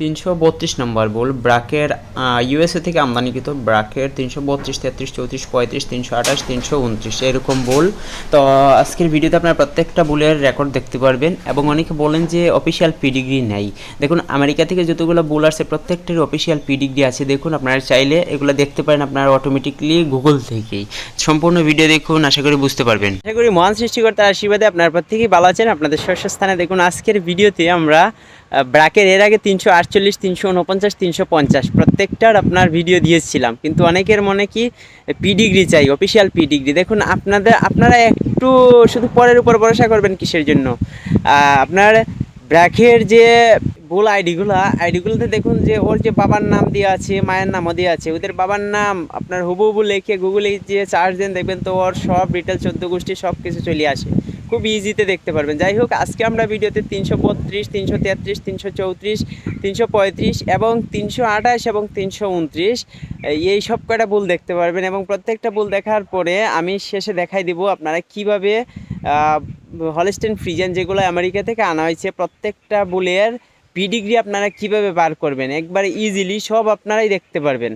তিনশো বত্রিশ নম্বর বল ব্রাকের ইউএসএ থেকে আমদানিকৃত ব্রাকের তিনশো বত্রিশ, তেত্রিশ, চৌত্রিশ, পঁয়ত্রিশ, তিনশো আঠাশ, তিনশো উনত্রিশ, এরকম বল তো আজকের ভিডিওতে আপনারা প্রত্যেকটা বুলের রেকর্ড দেখতে পারবেন এবং অনেকে বলেন যে অফিসিয়াল পিডিগ্রি নেই। দেখুন, আমেরিকা থেকে যতগুলো বুল আসছে প্রত্যেকটার অফিসিয়াল পিডিগ্রি আছে। দেখুন, আপনারা চাইলে এগুলো দেখতে পারেন আপনারা অটোমেটিকলি গুগল থেকেই। সম্পূর্ণ ভিডিও দেখুন, আশা করি বুঝতে পারবেন। আশা করি মহান সৃষ্টিকর্তার আশীর্বাদে আপনার প্রত্যেকেই ভালো আছেন। আপনাদের শস্য স্থানে দেখুন, আজকের ভিডিওতে আমরা ব্রাকের, এর আগে তিনশো আট আটচল্লিশ, তিনশো উনপঞ্চাশ তিনশো পঞ্চাশ। প্রত্যেকটার আপনার ভিডিও দিয়েছিলাম। কিন্তু অনেকের মনে কি পিডিগ্রি চাই অফিসিয়াল পিডিগ্রি দেখুন, আপনাদের, আপনারা একটু শুধু পরের উপর ভরসা করবেন কিসের জন্য? আপনার ব্র্যাকের যে ভুল আইডিগুলো, আইডিগুলোতে দেখুন যে ওর যে বাবার নাম দেওয়া আছে, মায়ের নামও দেওয়া আছে, ওদের বাবার নাম আপনার হুবহু লেখে গুগলে যে চার্জ দেন, দেখবেন তো ওর সব ডিটেল চোদ্দ গোষ্ঠী সব কিছু চলে আসে। খুব ইজিতে দেখতে পারবেন। যাই হোক, আজকে আমরা ভিডিওতে তিনশো বত্রিশ, তিনশো তেত্রিশ, তিনশো চৌত্রিশ, তিনশো পঁয়ত্রিশ এবং তিনশো আঠাশ এবং তিনশো উনত্রিশ। এই সব কটা বুল দেখতে পারবেন এবং প্রত্যেকটা বুল দেখার পরে আমি শেষে দেখাই দিব আপনারা কীভাবে হলস্টেন ফ্রিজেন যেগুলো আমেরিকা থেকে আনা হয়েছে, প্রত্যেকটা বুলের পিডিগ্রি আপনারা কীভাবে বার করবেন। একবারে ইজিলি সব আপনারাই দেখতে পারবেন।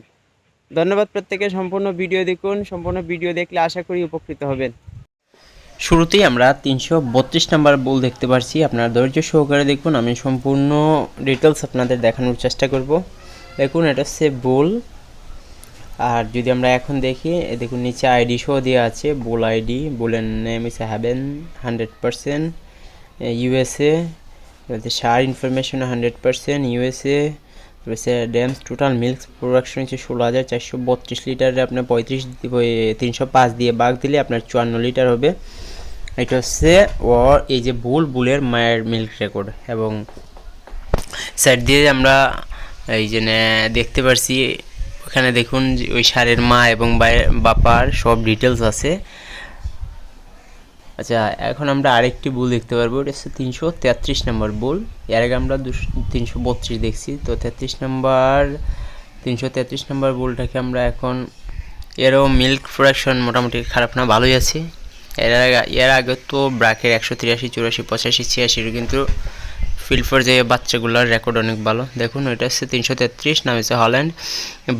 ধন্যবাদ প্রত্যেকে সম্পূর্ণ ভিডিও দেখুন, সম্পূর্ণ ভিডিও দেখলে আশা করি উপকৃত হবেন। শুরুতেই আমরা তিনশো বত্রিশ নাম্বার বুল দেখতে পারছি। আপনারা ধৈর্য সহকারে দেখুন, আমি সম্পূর্ণ ডিটেলস আপনাদের দেখানোর চেষ্টা করব। দেখুন, এটা হচ্ছে বোল আর যদি আমরা এখন দেখি দেখুন, নিচে আইডি শো দেওয়া আছে বোল আইডি বোলের name is Haven hundred percent USA sire information hundred percent USA রয়েছে ড্যামস টোটাল মিল্ক প্রোডাকশন হচ্ছে ষোলো হাজার চারশো বত্রিশ লিটারে আপনার পঁয়ত্রিশ তিনশো পাঁচ দিয়ে বাঘ দিলে আপনার চুয়ান্ন লিটার হবে। এটা হচ্ছে ও এই যে বুল বুলের মায়ের মিল্ক রেকর্ড এবং সাইড দিয়ে আমরা এই যে দেখতে পারছি, ওখানে দেখুন ওই সারের মা এবং বাপার সব ডিটেলস আছে। আচ্ছা এখন আমরা আরেকটি বুল দেখতে পারব। এটা হচ্ছে তিনশো তেত্রিশ নম্বর বুল এর আগে আমরা দুশো, তিনশো বত্রিশ দেখছি। তো তেত্রিশ নম্বর তিনশো তেত্রিশ নম্বর বুলটাকে আমরা এখন এরও মিল্ক প্রোডাকশন মোটামুটি খারাপ না, ভালোই আছে। এর আগে এর আগে তো ব্রাকের একশো তিরাশি, চুরাশি, পঁচাশি ছিয়াশির কিন্তু ফিল্ফোর যে বাচ্চাগুলোর রেকর্ড অনেক ভালো। দেখুন, ওইটা হচ্ছে তিনশো তেত্রিশ, নাম হচ্ছে হল্যান্ড।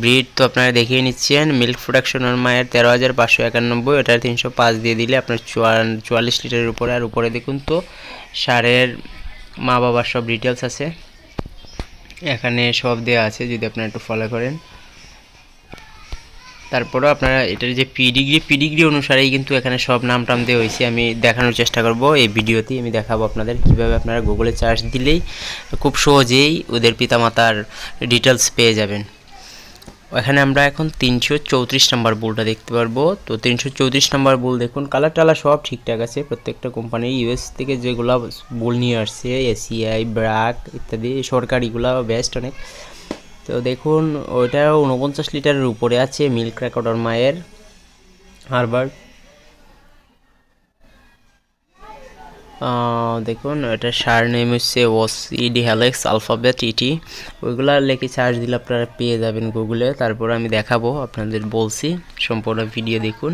ব্রিড তো আপনারা দেখিয়ে নিচ্ছেন, মিল্ক প্রোডাকশন ওর মায়ের তেরো হাজার পাঁচশো একানব্বই ওটা তিনশো পাঁচ দিয়ে দিলে আপনার চুয়াল্লিশ লিটারের উপরে। আর উপরে দেখুন তো, সারের মা বাবার সব ডিটেলস আছে। এখানে সব দেওয়া আছে, যদি আপনারা একটু ফলো করেন। তারপরেও আপনারা এটার যে পিডিগ্রি পিডিগ্রি অনুসারেই কিন্তু এখানে সব নাম টাম দেওয়া হয়েছে। আমি দেখানোর চেষ্টা করব এই ভিডিওতেই। আমি দেখাবো আপনাদের কীভাবে আপনারা গুগলে সার্চ দিলেই খুব সহজেই ওদের পিতামাতার ডিটেলস পেয়ে যাবেন। এখানে আমরা এখন তিনশো চৌত্রিশ নাম্বার বুলটা দেখতে পারব। তো তিনশো চৌত্রিশ নাম্বার বুল দেখুন কালার টালার সব ঠিকঠাক আছে। প্রত্যেকটা কোম্পানি ইউএস থেকে যেগুলো বুল নিয়ে আসছে এসিআই ব্রাক ইত্যাদি সরকারিগুলো বেস্ট অনেক। তো দেখুন ওইটা উনপঞ্চাশ লিটারের উপরে আছে মিল্ক রেকর্ডার মায়ের হারবার্ড দেখুন, এটা সার নেম হচ্ছে ওস ইডি হ্যালেক্স আলফাবেট ইটি। ওইগুলো লেখে চার্জ দিলে আপনারা পেয়ে যাবেন গুগলে তারপর আমি দেখাবো, আপনাদের বলছি, সম্পূর্ণ ভিডিও দেখুন।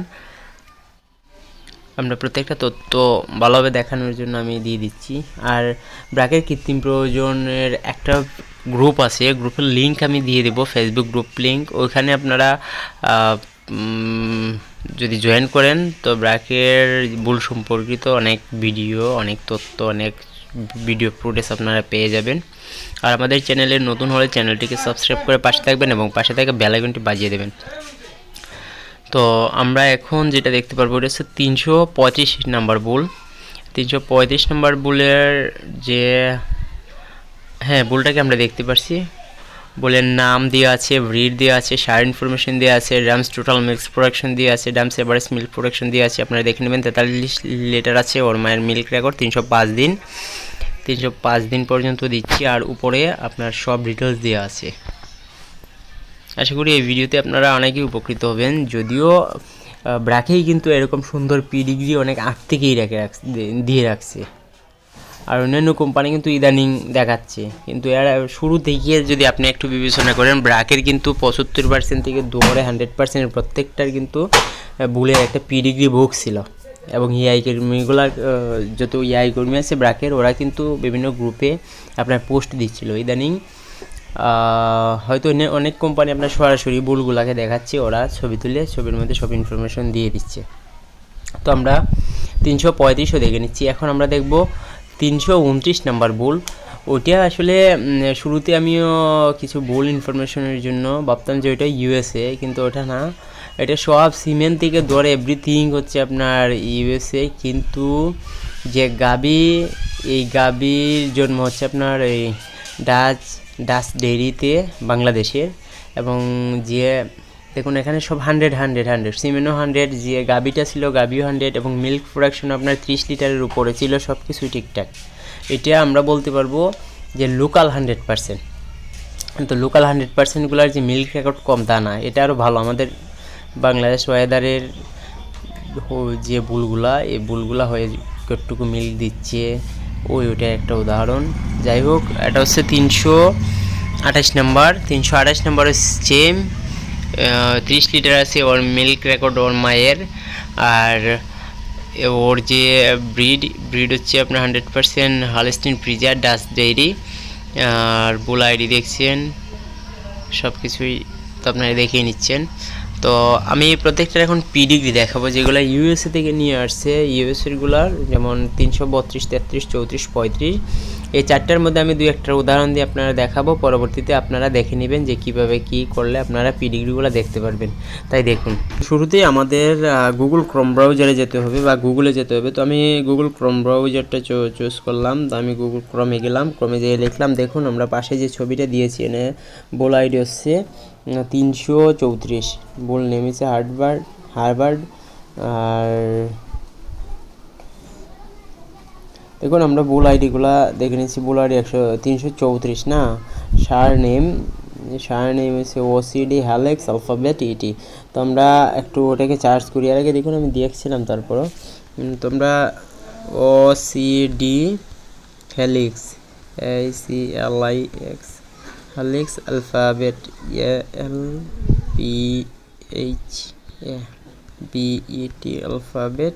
আমরা প্রত্যেকটা তথ্য ভালোভাবে দেখানোর জন্য আমি দিয়ে দিচ্ছি। আর ব্র্যাকের কৃত্রিম প্রয়োজনের একটা গ্রুপ আছে গ্রুপের লিঙ্ক আমি দিয়ে দেবো ফেসবুক গ্রুপ লিঙ্ক ওইখানে আপনারা যদি জয়েন করেন, তো ব্র্যাকের ভুল সম্পর্কিত অনেক ভিডিও অনেক তথ্য, অনেক ভিডিও ফুটেজ আপনারা পেয়ে যাবেন। আর আমাদের চ্যানেলে নতুন হলে চ্যানেলটিকে সাবস্ক্রাইব করে পাশে থাকবেন এবং পাশে থাকা বেল আইকনটি বাজিয়ে দেবেন। তো আমরা এখন যেটা দেখতে পারব, এটা হচ্ছে তিনশো পঁয়ত্রিশ নাম্বার বুল। তিনশো পঁয়ত্রিশ নাম্বার বুলের যে হ্যাঁ বুলটাকে আমরা দেখতে পাচ্ছি বুলের নাম দেওয়া আছে, ব্রিড দেওয়া আছে, সার ইনফরমেশন দেওয়া আছে ড্যামস টোটাল মিল্ক প্রোডাকশন দেওয়া আছে ড্যামস এভারেজ মিল্ক প্রোডাকশন দেওয়া আছে। আপনারা দেখে নেবেন, তেতাল্লিশ লিটার আছে ওর মায়ের মিল্ক রেকর্ড, তিনশো পাঁচ দিন। তিনশো পাঁচ দিন পর্যন্ত দিচ্ছি, আর উপরে আপনার সব ডিটেলস দেওয়া আছে। আশা করি এই ভিডিওতে আপনারা অনেকেই উপকৃত হবেন। যদিও ব্র্যাকেই কিন্তু এরকম সুন্দর পিডিগ্রি অনেক আগ থেকেই রেখে রাখছে দিয়ে রাখছে। আর অন্যান্য কোম্পানি কিন্তু ইদানিং দেখাচ্ছে। কিন্তু এর শুরু থেকে যদি আপনি একটু বিবেচনা করেন ব্র্যাকের কিন্তু পঁচাত্তর পার্সেন্ট থেকে দুয়ারে হান্ড্রেড পার্সেন্টের প্রত্যেকটার কিন্তু বুলের একটা পিডিগ্রি বুক ছিল। এবং ইআই কর্মীগুলার যত ইআই কর্মী আছে ব্র্যাকের ওরা কিন্তু বিভিন্ন গ্রুপে আপনার পোস্ট দিচ্ছিল। ইদানিং হয়তো অনে- অনেক কোম্পানি আপনার সরাসরি বুলগুলাকে দেখাচ্ছে, ওরা ছবি তুলে ছবির মধ্যে সব ইনফরমেশন দিয়ে দিচ্ছে। তো আমরা তিনশো পঁয়ত্রিশও দেখে নিচ্ছি। এখন আমরা দেখব তিনশো উনত্রিশ নাম্বার বুল ওটা আসলে শুরুতে আমিও কিছু ভুল ইনফরমেশনের জন্য ভাবতাম যে ওইটা ইউএসএ কিন্তু ওটা না। এটা সব সিমেন্ট থেকে ধরে এভরিথিং হচ্ছে আপনার ইউএসএ কিন্তু যে গাবি, এই গাবির জন্ম হচ্ছে আপনার এই ডাচ ডাচ ডেইরিতে বাংলাদেশের এবং যে, দেখুন এখানে সব হান্ড্রেড হান্ড্রেড হান্ড্রেড সিমেনও হান্ড্রেড যে গাবিটা ছিল গাবিও হান্ড্রেড এবং মিল্ক প্রোডাকশন আপনার ত্রিশ লিটারের উপরে ছিল সব কিছুই ঠিকঠাক। এটা আমরা বলতে পারব যে লোকাল হান্ড্রেড পার্সেন্ট তো লোকাল হান্ড্রেড পার্সেন্টগুলোর যে মিল্ক রেকর্ড কম, তা না। এটা আরও ভালো। আমাদের বাংলাদেশ ওয়েদারের যে বুলগুলা এই বুলগুলা হয়ে কতটুকু মিল্ক দিচ্ছে। ওই ওইটা একটা উদাহরণ। যাই হোক এটা হচ্ছে তিনশো আঠাশ নাম্বার। তিনশো আঠাশ নাম্বার সেম ত্রিশ লিটার আছে ওর মিল্ক রেকর্ড ওর মায়ের। আর ওর যে ব্রিড ব্রিড হচ্ছে আপনার হান্ড্রেড পার্সেন্ট হালস্টিন ফ্রিজার ডাস ডেইরি আর বুল আইডি দেখছেন সব কিছুই তো আপনারা দেখিয়ে নিচ্ছেন। তো আমি প্রত্যেকটার এখন পিডিগ্রি দেখাবো, যেগুলো ইউএসএ থেকে নিয়ে আসছে। ইউএসএরগুলার যেমন তিনশো বত্রিশ, তেত্রিশ, চৌত্রিশ, পঁয়ত্রিশ। এই চারটার মধ্যে আমি দুই একটা উদাহরণ দিয়ে আপনারা দেখাবো। পরবর্তীতে আপনারা দেখে নেবেন যে কীভাবে কি করলে আপনারা পিডিগ্রিগুলো দেখতে পারবেন। তাই দেখুন। শুরুতেই আমাদের গুগল ক্রোম ব্রাউজারে যেতে হবে বা গুগলে যেতে হবে। তো আমি গুগল ক্রোম ব্রাউজারটা চুজ করলাম। তো আমি গুগল ক্রমে গেলাম। ক্রমে যেয়ে লিখলাম, দেখুন, আমরা পাশে যে ছবিটা দিয়েছি, এনে বোল আইডি হচ্ছে তিনশো চৌত্রিশ। বোল নেমেছে হার্ডবার্ড হারবার্ড আর দেখুন আমরা বুল আইডিগুলা দেখে নিচ্ছি। বুল আইডি একশো, তিনশো চৌত্রিশ, না? সার নেম সার নেম হচ্ছে ওসিডি হ্যালেক্স আলফাবেট ইটি তো আমরা একটু ওটাকে চার্জ করি। আর আগে দেখুন, আমি দেখছিলাম তারপরও। তোমরা ও সি ডি হ্যালিক্স এই C L I X helix alphabet L P H A B E T alphabet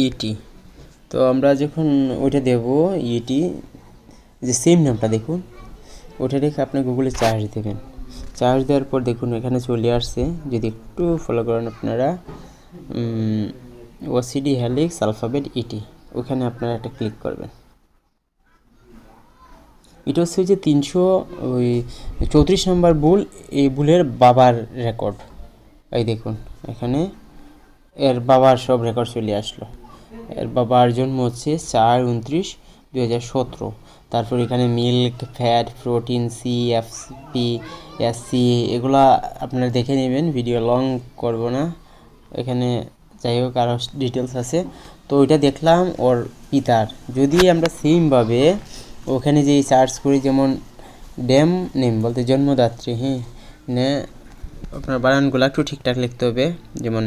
ইটি তো আমরা যখন ওইটা দেব ইটি যে সেম নামটা দেখুন ওটা রেখে আপনি গুগলে চার্জ দেবেন। চার্জ দেওয়ার পর দেখুন, এখানে চলে আসছে। যদি একটু ফলো করেন আপনারা ওসিডি হ্যালিক্স আলফাবেট ইটি ওখানে আপনারা একটা ক্লিক করবেন। এটা হচ্ছে যে তিনশো, ওই চৌত্রিশ নম্বর বুল এই বুলের বাবার রেকর্ড এই দেখুন, এখানে এর বাবার সব রেকর্ড চলে আসলো। এর বাবার জন্ম হচ্ছে চার উনত্রিশ দুই হাজার সতেরো। তারপর এখানে milk fat protein C F P S C এগুলা আপনারা দেখে নেবেন ভিডিও লং করব না। এখানে যাই হোক আরও ডিটেলস আছে। তো ওইটা দেখলাম ওর পিতার। যদি আমরা সেমভাবে ওখানে যে সার্চ করি, যেমন ড্যাম নেম বলতে জন্মদাত্রী হ্যাঁ নে, আপনার বানানগুলো একটু ঠিকঠাক লিখতে হবে। যেমন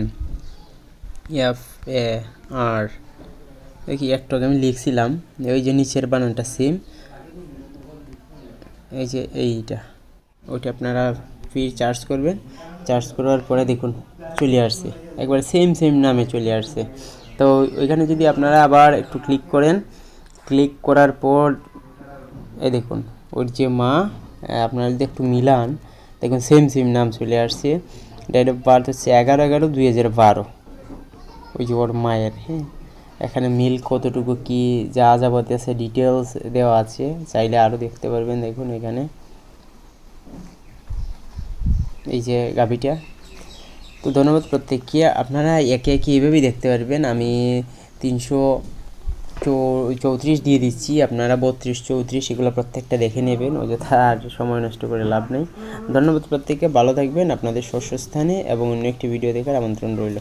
এফ এ আর দেখি একটু আমি লিখছিলাম, ওই যে নিচের বানানটা সেম এই যে এইটা, ওইটা আপনারা ফ্রি চার্জ করবেন চার্জ করার পরে দেখুন চলে আসছে, একবার সেম সেম নামে চলে আসছে। তো ওইখানে যদি আপনারা আবার একটু ক্লিক করেন ক্লিক করার পর এই দেখুন, ওর যে মা আপনারা যদি একটু মিলান, দেখুন সেম সেম নাম চলে আসছে ডেট অফ বার্থ হচ্ছে এগারো এগারো দুই হাজার বারো। ওই যে ওর মায়ের হ্যাঁ? এখানে মিল কতটুকু কি, যা যাবতীয় আছে ডিটেলস দেওয়া আছে। চাইলে আরও দেখতে পারবেন, দেখুন এখানে এই যে গাভিটা। তো ধন্যবাদ প্রত্যেককে। আপনারা একে একে এইভাবেই দেখতে পারবেন। আমি তিনশো চৌত্রিশ দিয়ে দিচ্ছি। আপনারা বত্রিশ, চৌত্রিশ, এগুলো প্রত্যেকটা দেখে নেবেন। অযথা আর সময় নষ্ট করে লাভ নেই। ধন্যবাদ প্রত্যেককে। ভালো থাকবেন। আপনাদের শস্য স্থানে এবং অন্য একটি ভিডিও দেখার আমন্ত্রণ রইল।